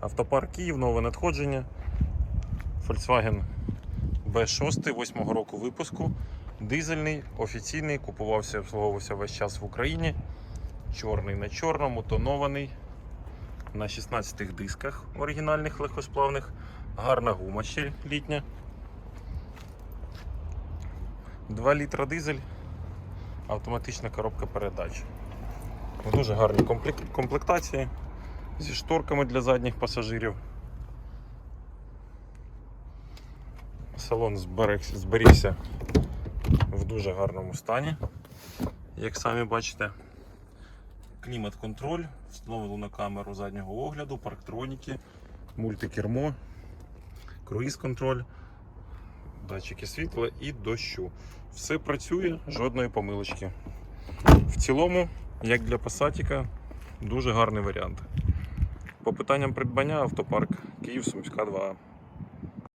Автопарк Київ, нове надходження. Volkswagen B6 8 року випуску. Дизельний, офіційний, купувався, обслуговувався весь час в Україні. Чорний на чорному, тонований. На 16 дисках оригінальних легкосплавних. Гарна гума ще літня. 2 літра дизель, автоматична коробка передач. Дуже гарній комплектації зі шторками для задніх пасажирів. Салон зберігся в дуже гарному стані, як самі бачите. Клімат-контроль, встановлено камеру заднього огляду, парктроніки, мультикермо, круїз-контроль, датчики світла і дощу. Все працює, жодної помилочки. В цілому, як для пасатіка, дуже гарний варіант. По питанням придбання автопарк Київ Сумська 2.